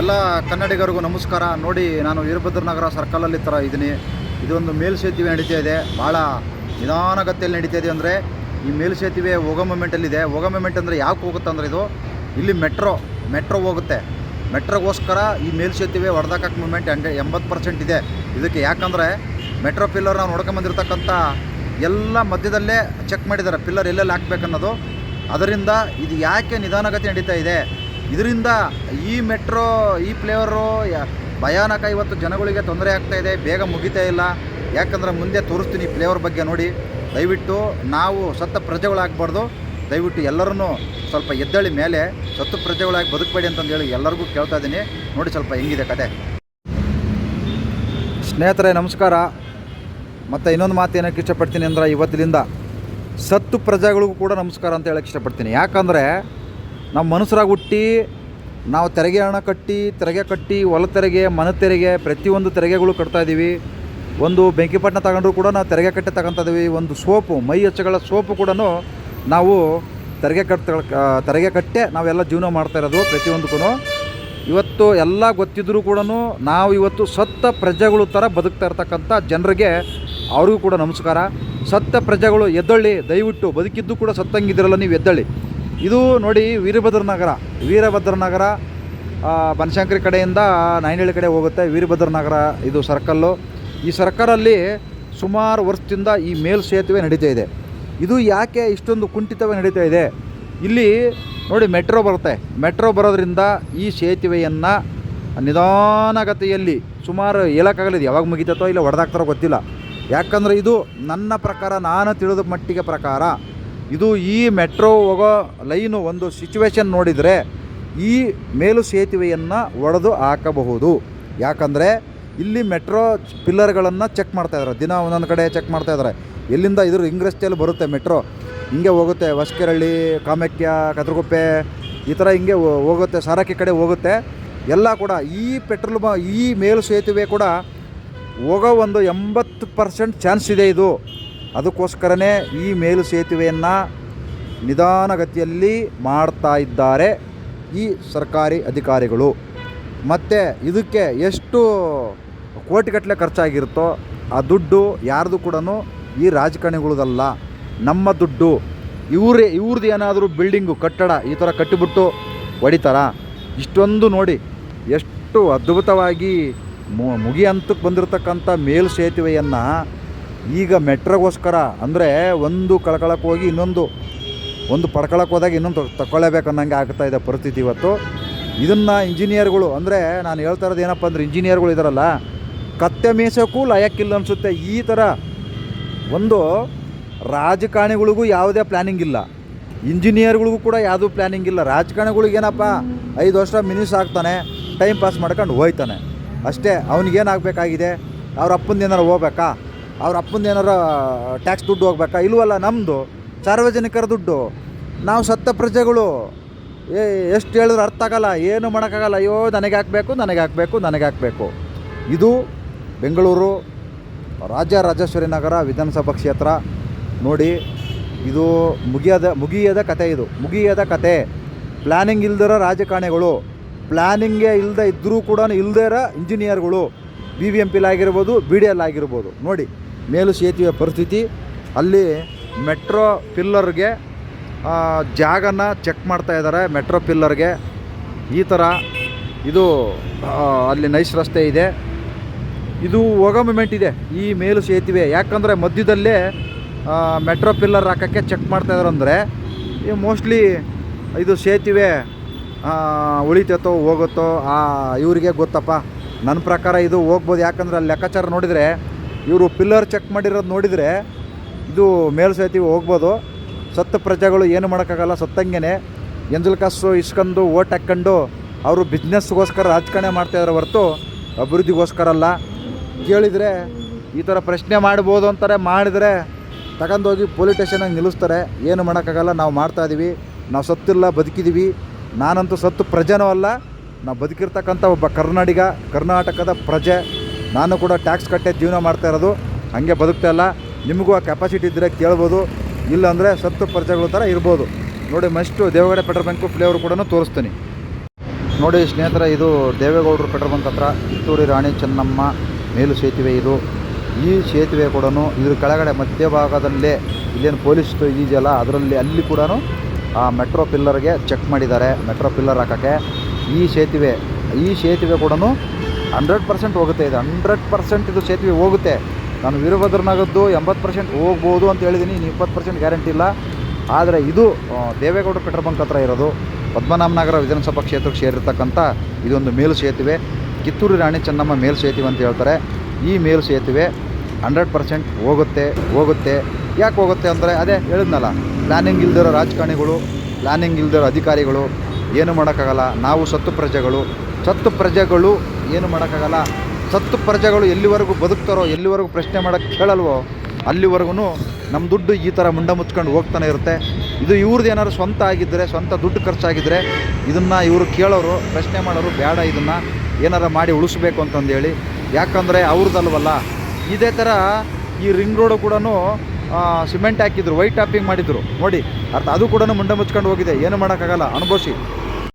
ಎಲ್ಲ ಕನ್ನಡಿಗರಿಗೂ ನಮಸ್ಕಾರ. ನೋಡಿ, ನಾನು ವೀರಭದ್ರ ನಗರ ಸರ್ಕಲಲ್ಲಿ ಥರ ಇದ್ದೀನಿ. ಇದೊಂದು ಮೇಲ್ಸೇತುವೆ ನಡೀತಾ ಇದೆ. ಭಾಳ ನಿಧಾನಗತಿಯಲ್ಲಿ ನಡೀತಾ ಇದೆ ಅಂದರೆ, ಈ ಮೇಲ್ಸೇತುವೆ ಹೋಗೋ ಮೂಮೆಂಟಲ್ಲಿದೆ ಹೋಗೋ ಮೂಮೆಂಟ್ ಅಂದರೆ ಯಾಕೆ ಹೋಗುತ್ತೆ ಅಂದರೆ ಇದು, ಇಲ್ಲಿ ಮೆಟ್ರೋ ಮೆಟ್ರೋ ಹೋಗುತ್ತೆ. ಮೆಟ್ರೋಗೋಸ್ಕರ ಈ ಮೇಲ್ಸೇತುವೆ ಹೊಡೆದಾಕಕ್ಕೆ ಮೂಮೆಂಟ್ ಹಂಡ್ರೆ, ಎಂಬತ್ತು ಪರ್ಸೆಂಟ್ ಇದೆ. ಇದಕ್ಕೆ ಯಾಕಂದರೆ ಮೆಟ್ರೋ ಪಿಲ್ಲರ್ ನಾವು ನೋಡ್ಕೊಂಬಂದಿರ್ತಕ್ಕಂಥ ಎಲ್ಲ ಮಧ್ಯದಲ್ಲೇ ಚೆಕ್ ಮಾಡಿದ್ದಾರೆ. ಪಿಲ್ಲರ್ ಎಲ್ಲೆಲ್ಲಿ ಹಾಕ್ಬೇಕನ್ನೋದು. ಅದರಿಂದ ಇದು ಯಾಕೆ ನಿಧಾನಗತಿ ನಡೀತಾ ಇದೆ? ಇದರಿಂದ ಈ ಮೆಟ್ರೋ, ಈ ಫ್ಲೇವರು ಭಯಾನಕ ಇವತ್ತು ಜನಗಳಿಗೆ ತೊಂದರೆ ಆಗ್ತಾ ಇದೆ. ಬೇಗ ಮುಗಿತಾ ಇಲ್ಲ. ಯಾಕಂದರೆ ಮುಂದೆ ತೋರಿಸ್ತೀನಿ ಫ್ಲೇವರ್ ಬಗ್ಗೆ ನೋಡಿ. ದಯವಿಟ್ಟು ನಾವು ಸತ್ತ ಪ್ರಜೆಗಳಾಗಬಾರ್ದು. ದಯವಿಟ್ಟು ಎಲ್ಲರೂ ಸ್ವಲ್ಪ ಎದ್ದೇಳಿ ಮೇಲೆ. ಸತ್ತು ಪ್ರಜೆಗಳಾಗಿ ಬದುಕಬೇಡಿ ಅಂತಂದು ಹೇಳಿ ಎಲ್ಲರಿಗೂ ಕೇಳ್ತಾ ಇದ್ದೀನಿ. ನೋಡಿ ಸ್ವಲ್ಪ ಹೆಂಗಿದೆ ಕತೆ. ಸ್ನೇಹಿತರೆ, ನಮಸ್ಕಾರ. ಮತ್ತು ಇನ್ನೊಂದು ಮಾತು ಏನಕ್ಕೆ ಇಷ್ಟಪಡ್ತೀನಿ ಅಂದ್ರೆ ಇವತ್ತಿನಿಂದ ಸತ್ತು ಪ್ರಜೆಗಳಿಗೂ ಕೂಡ ನಮಸ್ಕಾರ ಅಂತ ಹೇಳಕ್ಕೆ ಇಷ್ಟಪಡ್ತೀನಿ. ಯಾಕಂದರೆ ನಮ್ಮ ಮನುಷ್ಯರಾಗಿ ಹುಟ್ಟಿ, ನಾವು ತೆರಿಗೆ ಹಣ ಕಟ್ಟಿ, ತೆರಿಗೆ ಕಟ್ಟಿ, ಹೊಲ ತೆರಿಗೆ, ಮನ ತೆರಿಗೆ, ಪ್ರತಿಯೊಂದು ತೆರಿಗೆಗಳು ಕಟ್ತಾ ಇದ್ದೀವಿ. ಒಂದು ಬೆಂಕಿಪಟ್ಟಣ ತಗೊಂಡ್ರು ಕೂಡ ನಾವು ತೆರಿಗೆ ಕಟ್ಟೆ ತಗೊತಾ ಇದೀವಿ ಒಂದು ಸೋಪು, ಮೈ ಹಚ್ಚಗಳ ಸೋಪು ಕೂಡ ನಾವು ತೆರಿಗೆ ಕಟ್ ತೆರಿಗೆ ಕಟ್ಟೆ ನಾವೆಲ್ಲ ಜೀವನ ಮಾಡ್ತಾ ಇರೋದು ಪ್ರತಿಯೊಂದಕ್ಕೂ ಇವತ್ತು ಎಲ್ಲ ಗೊತ್ತಿದ್ದರೂ ಕೂಡ ನಾವು ಇವತ್ತು ಸತ್ತ ಪ್ರಜೆಗಳು ಥರ ಬದುಕ್ತಾ ಇರ್ತಕ್ಕಂಥ ಜನರಿಗೆ ಅವ್ರಿಗೂ ಕೂಡ ನಮಸ್ಕಾರ. ಸತ್ತ ಪ್ರಜೆಗಳು ಎದ್ದಳ್ಳಿ ದಯವಿಟ್ಟು ಬದುಕಿದ್ದು ಕೂಡ ಸತ್ತಂಗಿದ್ರಲ್ಲ ನೀವು ಎದ್ದಳ್ಳಿ ಇದು ನೋಡಿ ವೀರಭದ್ರ ನಗರ. ವೀರಭದ್ರ ನಗರ ಬನಶಂಕರಿ ಕಡೆಯಿಂದ ನಾಯನಹಳ್ಳಿ ಕಡೆ ಹೋಗುತ್ತೆ. ವೀರಭದ್ರ ನಗರ ಇದು ಸರ್ಕಲ್ಲು ಈ ಸರ್ಕಲಲ್ಲಿ ಸುಮಾರು ವರ್ಷದಿಂದ ಈ ಮೇಲ್ ಸೇತುವೆ ನಡೀತಾ ಇದೆ. ಇದು ಯಾಕೆ ಇಷ್ಟೊಂದು ಕುಂಠಿತವೇ ನಡೀತಾ ಇದೆ? ಇಲ್ಲಿ ನೋಡಿ ಮೆಟ್ರೋ ಬರುತ್ತೆ. ಮೆಟ್ರೋ ಬರೋದ್ರಿಂದ ಈ ಸೇತುವೆಯನ್ನು ನಿಧಾನಗತಿಯಲ್ಲಿ ಸುಮಾರು ಹೇಳೋಕ್ಕಾಗಲಿದೆ ಯಾವಾಗ ಮುಗಿತೈತೋ ಇಲ್ಲ ಹೊಡೆದಾಗ್ತಾರೋ ಗೊತ್ತಿಲ್ಲ. ಯಾಕಂದರೆ ಇದು ನನ್ನ ಪ್ರಕಾರ, ನಾನು ತಿಳಿದ ಮಟ್ಟಿಗೆ ಪ್ರಕಾರ ಇದು ಈ ಮೆಟ್ರೋ ಹೋಗೋ ಲೈನು ಒಂದು ಸಿಚುವೇಶನ್ ನೋಡಿದರೆ ಈ ಮೇಲು ಸೇತುವೆಯನ್ನು ಒಡೆದು ಹಾಕಬಹುದು. ಯಾಕಂದರೆ ಇಲ್ಲಿ ಮೆಟ್ರೋ ಪಿಲ್ಲರ್ಗಳನ್ನು ಚೆಕ್ ಮಾಡ್ತಾಯಿದ್ದಾರೆ ದಿನ ಒಂದೊಂದು ಕಡೆ ಚೆಕ್ ಮಾಡ್ತಾಯಿದ್ದಾರೆ ಎಲ್ಲಿಂದ ಇದ್ರ ಹಿಂಗ್ ರಸ್ತೆಯಲ್ಲಿ ಬರುತ್ತೆ ಮೆಟ್ರೋ? ಹಿಂಗೆ ಹೋಗುತ್ತೆ ವಸ್ಕೆರಳ್ಳಿ ಕಾಮಾಖ್ಯ, ಕದ್ರಗುಪ್ಪೆ, ಈ ಥರ ಹಿಂಗೆ ಹೋಗುತ್ತೆ, ಸಾರಕ್ಕಿ ಕಡೆ ಹೋಗುತ್ತೆ. ಎಲ್ಲ ಕೂಡ ಈ ಪೆಟ್ರೋಲ್ ಈ ಮೇಲು ಸೇತುವೆ ಕೂಡ ಹೋಗೋ ಒಂದು ಎಂಬತ್ತು ಪರ್ಸೆಂಟ್ ಚಾನ್ಸ್ ಇದೆ ಇದು. ಅದಕ್ಕೋಸ್ಕರನೇ ಈ ಮೇಲು ಸೇತುವೆಯನ್ನು ನಿಧಾನಗತಿಯಲ್ಲಿ ಮಾಡ್ತಾ ಇದ್ದಾರೆ ಈ ಸರ್ಕಾರಿ ಅಧಿಕಾರಿಗಳು. ಮತ್ತು ಇದಕ್ಕೆ ಎಷ್ಟು ಕೋಟಿಗಟ್ಟಲೆ ಖರ್ಚಾಗಿರುತ್ತೋ ಆ ದುಡ್ಡು ಯಾರ್ದು ಕೂಡ ಈ ರಾಜಕಾರಣಿಗಳದಲ್ಲ, ನಮ್ಮ ದುಡ್ಡು. ಇವರೇ ಇವ್ರದ್ದು ಏನಾದರೂ ಬಿಲ್ಡಿಂಗು, ಕಟ್ಟಡ ಈ ಥರ ಕಟ್ಟಿಬಿಟ್ಟು ಹೊಡಿತಾರ? ಇಷ್ಟೊಂದು ನೋಡಿ, ಎಷ್ಟು ಅದ್ಭುತವಾಗಿ ಮುಗಿ ಹಂತಕ್ಕೆ ಬಂದಿರತಕ್ಕಂಥ ಮೇಲು ಸೇತುವೆಯನ್ನು ಈಗ ಮೆಟ್ರೋಗೋಸ್ಕರ ಅಂದರೆ ಒಂದು ಕಳ್ಕೊಳಕ್ಕೆ ಹೋಗಿ ಇನ್ನೊಂದು, ಒಂದು ಪಡ್ಕೊಳಕ್ಕೆ ಹೋದಾಗ ಇನ್ನೊಂದು ತಗೊಳ್ಳೇಬೇಕು ಅನ್ನೋಂಗೆ ಆಗ್ತಾ ಇದೆ ಪರಿಸ್ಥಿತಿ ಇವತ್ತು. ಇದನ್ನು ಇಂಜಿನಿಯರ್ಗಳು, ಅಂದರೆ ನಾನು ಹೇಳ್ತಾ ಇರೋದು ಏನಪ್ಪ ಅಂದರೆ ಇಂಜಿನಿಯರ್ಗಳು ಇದಾರಲ್ಲ, ಕತ್ತೆ ಮೀಸೋಕ್ಕೂ ಲಯಕ್ಕಿಲ್ಲ ಅನಿಸುತ್ತೆ. ಈ ಥರ ಒಂದು ರಾಜಕಾರಣಿಗಳಿಗೂ ಯಾವುದೇ ಪ್ಲ್ಯಾನಿಂಗ್ ಇಲ್ಲ. ಇಂಜಿನಿಯರ್ಗಳಿಗೂ ಕೂಡ ಯಾವುದೂ ಪ್ಲ್ಯಾನಿಂಗ್ ಇಲ್ಲ. ರಾಜಕಾರಣಿಗಳಿಗೆ ಏನಪ್ಪ, ಐದು ವರ್ಷ ಮಿನಿಸ್ ಆಗ್ತಾನೆ ಟೈಮ್ ಪಾಸ್ ಮಾಡ್ಕೊಂಡು ಹೋಯ್ತಾನೆ. ಅಷ್ಟೇ, ಅವ್ನಿಗೇನಾಗಬೇಕಾಗಿದೆ? ಅವ್ರ ಅಪ್ಪನ ಏನಾರು ಹೋಗ್ಬೇಕಾ? ಅವ್ರ ಅಪ್ಪಂದು ಏನಾರ ಟ್ಯಾಕ್ಸ್ ದುಡ್ಡು ಹೋಗ್ಬೇಕಾ? ಇಲ್ವಲ್ಲ ನಮ್ಮದು ಸಾರ್ವಜನಿಕರ ದುಡ್ಡು. ನಾವು ಸತ್ತ ಪ್ರಜೆಗಳು. ಏ, ಎಷ್ಟು ಹೇಳಿದ್ರು ಅರ್ಥ ಆಗಲ್ಲ. ಏನು ಮಾಡೋಕ್ಕಾಗಲ್ಲ ಅಯ್ಯೋ, ನನಗೆ ಹಾಕಬೇಕು ನನಗೆ ಹಾಕಬೇಕು ನನಗೆ ಹಾಕಬೇಕು. ಇದು ಬೆಂಗಳೂರು ರಾಜ್ಯ ರಾಜೇಶ್ವರಿ ನಗರ ವಿಧಾನಸಭಾ ಕ್ಷೇತ್ರ. ನೋಡಿ, ಇದು ಮುಗಿಯದ ಮುಗಿಯದ ಕತೆ ಇದು. ಮುಗಿಯದ ಕತೆ. ಪ್ಲ್ಯಾನಿಂಗ್ ಇಲ್ದಿರೋ ರಾಜಕಾರಣಿಗಳು. ಪ್ಲ್ಯಾನಿಂಗೆ ಇಲ್ಲದೆ ಇದ್ದರೂ ಕೂಡ ಇಲ್ಲದೇ ಇರೋ ಇಂಜಿನಿಯರ್ಗಳು ಬಿ ವಿ ಎಂ ಪಿಲ್ ಆಗಿರ್ಬೋದು ಬಿ ಡಿ ಎಲ್ ಆಗಿರ್ಬೋದು. ನೋಡಿ. ಮೇಲು ಸೇತುವೆ ಪರಿಸ್ಥಿತಿ, ಅಲ್ಲಿ ಮೆಟ್ರೋ ಪಿಲ್ಲರ್ಗೆ ಜಾಗನ ಚೆಕ್ ಮಾಡ್ತಾ ಇದ್ದಾರೆ. ಮೆಟ್ರೋ ಪಿಲ್ಲರ್ಗೆ ಈ ಥರ ಇದು ಅಲ್ಲಿ ನೈಸ್ ರಸ್ತೆ ಇದೆ. ಇದು ಹೋಗ ಮೂಮೆಂಟ್ ಇದೆ ಈ ಮೇಲು ಸೇತುವೆ. ಯಾಕಂದರೆ ಮಧ್ಯದಲ್ಲೇ ಮೆಟ್ರೋ ಪಿಲ್ಲರ್ ಹಾಕೋಕ್ಕೆ ಚೆಕ್ ಮಾಡ್ತಾ ಇದ್ದಾರೆ ಅಂದರೆ ಮೋಸ್ಟ್ಲಿ ಇದು ಸೇತುವೆ ಉಳಿತೈತೋ ಹೋಗುತ್ತೋ ಇವರಿಗೆ ಗೊತ್ತಪ್ಪ. ನನ್ನ ಪ್ರಕಾರ ಇದು ಹೋಗ್ಬೋದು. ಯಾಕಂದರೆ ಅಲ್ಲಿ ಲೆಕ್ಕಾಚಾರ ನೋಡಿದರೆ ಇವರು ಪಿಲ್ಲರ್ ಚೆಕ್ ಮಾಡಿರೋದು ನೋಡಿದರೆ ಇದು ಮೇಲು ಸೇತುವೆ ಹೋಗ್ಬೋದು. ಸತ್ತ ಪ್ರಜೆಗಳು ಏನು ಮಾಡೋಕ್ಕಾಗಲ್ಲ ಸತ್ತಂಗೆ ಎಂಜಲ್ ಕಾಸು ಇಸ್ಕೊಂಡು ಓಟ್ ಹಾಕ್ಕೊಂಡು ಅವರು ಬಿಸ್ನೆಸ್ಗೋಸ್ಕರ ರಾಜಕಾರಣ ಮಾಡ್ತಾಯಿದ್ದಾರೆ ಹೊರತು ಅಭಿವೃದ್ಧಿಗೋಸ್ಕರ ಅಲ್ಲ. ಕೇಳಿದರೆ ಈ ಥರ ಪ್ರಶ್ನೆ ಮಾಡ್ಬೋದು ಅಂತಾರೆ, ಮಾಡಿದರೆ ತಗೊಂಡೋಗಿ ಪೊಲೀಸ್ ಸ್ಟೇಷನಾಗ ನಿಲ್ಲಿಸ್ತಾರೆ. ಏನು ಮಾಡೋಕ್ಕಾಗಲ್ಲ, ನಾವು ಮಾಡ್ತಾಯಿದ್ದೀವಿ ನಾವು ಸತ್ತಿಲ್ಲ ಬದುಕಿದ್ದೀವಿ ನಾನಂತೂ ಸತ್ತು ಪ್ರಜೆನೂ ಅಲ್ಲ. ನಾವು ಬದುಕಿರ್ತಕ್ಕಂಥ ಒಬ್ಬ ಕರ್ನಾಡಿಗ ಕರ್ನಾಟಕದ ಪ್ರಜೆ. ನಾನು ಕೂಡ ಟ್ಯಾಕ್ಸ್ ಕಟ್ಟೆ ಜೀವನ ಮಾಡ್ತಾ ಇರೋದು, ಹಾಗೆ ಬದುಕ್ತಾ ಇಲ್ಲ. ನಿಮಗೂ ಆ ಕೆಪಾಸಿಟಿ ಇದ್ದರೆ ಕೇಳ್ಬೋದು, ಇಲ್ಲಾಂದರೆ ಸತ್ತು ಪರಿಚಯಗಳ ಥರ ಇರ್ಬೋದು. ನೋಡಿ must Deve Gowda petrol bunk flavour ಕೂಡ ತೋರಿಸ್ತೀನಿ. ನೋಡಿ, ಸ್ನೇಹಿತರೆ, ಇದು ದೇವೇಗೌಡರು ಪೆಟ್ರೋಲ್ ಬಂಕ್ ಹತ್ರ ಕಿತ್ತೂರಿ ರಾಣಿ ಚೆನ್ನಮ್ಮ ಮೇಲು ಸೇತುವೆ ಇದು. ಈ ಸೇತುವೆ ಕೂಡ ಇದ್ರ ಕೆಳಗಡೆ ಮಧ್ಯಭಾಗದಲ್ಲೇ ಇಲ್ಲೇನು ಪೊಲೀಸ್ ಇದೆಯಲ್ಲ ಅದರಲ್ಲಿ ಅಲ್ಲಿ ಕೂಡ ಆ ಮೆಟ್ರೋ ಪಿಲ್ಲರ್ಗೆ ಚೆಕ್ ಮಾಡಿದ್ದಾರೆ ಮೆಟ್ರೋ ಪಿಲ್ಲರ್ ಹಾಕೋಕ್ಕೆ. ಈ ಸೇತುವೆ ಈ ಸೇತುವೆ ಕೂಡ ಹಂಡ್ರೆಡ್ ಪರ್ಸೆಂಟ್ ಹೋಗುತ್ತೆ, ಇದು ಹಂಡ್ರೆಡ್ ಪರ್ಸೆಂಟ್ ಇದು ಸೇತುವೆ ಹೋಗುತ್ತೆ. ನಾನು ವೀರಭದ್ರನಾಗದ್ದು ಎಂಬತ್ತು ಪರ್ಸೆಂಟ್ ಹೋಗ್ಬೋದು ಅಂತ ಹೇಳಿದ್ದೀನಿ ಇನ್ನು ಇಪ್ಪತ್ತು ಪರ್ಸೆಂಟ್ ಗ್ಯಾರಂಟಿ ಇಲ್ಲ. ಆದರೆ ಇದು ದೇವೇಗೌಡ ಪೆಟ್ರೋಲ್ ಬಂಕ್ ಹತ್ರ ಇರೋದು, ಪದ್ಮನಾಭನಗರ ವಿಧಾನಸಭಾ ಕ್ಷೇತ್ರಕ್ಕೆ ಸೇರಿರ್ತಕ್ಕಂಥ ಇದೊಂದು ಮೇಲು ಸೇತುವೆ, ಕಿತ್ತೂರು ರಾಣಿ ಚೆನ್ನಮ್ಮ ಮೇಲು ಸೇತುವೆ ಅಂತ ಹೇಳ್ತಾರೆ. ಈ ಮೇಲು ಸೇತುವೆ ಹಂಡ್ರೆಡ್ ಪರ್ಸೆಂಟ್ ಹೋಗುತ್ತೆ ಹೋಗುತ್ತೆ. ಯಾಕೆ ಹೋಗುತ್ತೆ ಅಂದರೆ, ಅದೇ ಹೇಳಿದ್ನಲ್ಲ ಪ್ಲ್ಯಾನಿಂಗ್ ಇಲ್ದಿರೋ ರಾಜಕಾರಣಿಗಳು ಪ್ಲ್ಯಾನಿಂಗ್ ಇಲ್ದಿರೋ ಅಧಿಕಾರಿಗಳು, ಏನು ಮಾಡೋಕ್ಕಾಗಲ್ಲ, ನಾವು ಸತ್ತು ಪ್ರಜೆಗಳು. ಸತ್ತು ಪ್ರಜೆಗಳು ಏನು ಮಾಡೋಕ್ಕಾಗಲ್ಲ? ಸತ್ತು ಪ್ರಜೆಗಳು ಎಲ್ಲಿವರೆಗೂ ಬದುಕ್ತಾರೋ, ಎಲ್ಲಿವರೆಗೂ ಪ್ರಶ್ನೆ ಮಾಡೋಕ್ಕೆ ಕೇಳಲ್ವೋ ಅಲ್ಲಿವರೆಗೂ ನಮ್ಮ ದುಡ್ಡು ಈ ಥರ ಮುಂಡ ಮುಚ್ಕೊಂಡು ಹೋಗ್ತಾನೆ ಇರುತ್ತೆ. ಇದು ಇವ್ರದ್ದು ಏನಾದ್ರು ಸ್ವಂತ ಆಗಿದ್ದರೆ ಸ್ವಂತ ದುಡ್ಡು ಖರ್ಚಾಗಿದ್ದರೆ ಇದನ್ನು ಇವರು ಕೇಳೋರು, ಪ್ರಶ್ನೆ ಮಾಡೋರು ಬೇಡ ಇದನ್ನು. ಏನಾರು ಮಾಡಿ ಉಳಿಸ್ಬೇಕು ಅಂತಂದೇಳಿ. ಯಾಕಂದರೆ ಅವ್ರದ್ದಲ್ವಲ್ಲ ಇದೇ ಥರ ಈ ರಿಂಗ್ ರೋಡು ಕೂಡ ಸಿಮೆಂಟ್ ಹಾಕಿದ್ರು, ವೈಟ್ ಟಾಪಿಂಗ್ ಮಾಡಿದರು. ನೋಡಿ, ಅರ್ಥ, ಅದು ಕೂಡ ಮುಂಡೆ ಮುಚ್ಕೊಂಡು ಹೋಗಿದೆ. ಏನು ಮಾಡೋಕ್ಕಾಗಲ್ಲ. ಅನುಭವಿಸಿ.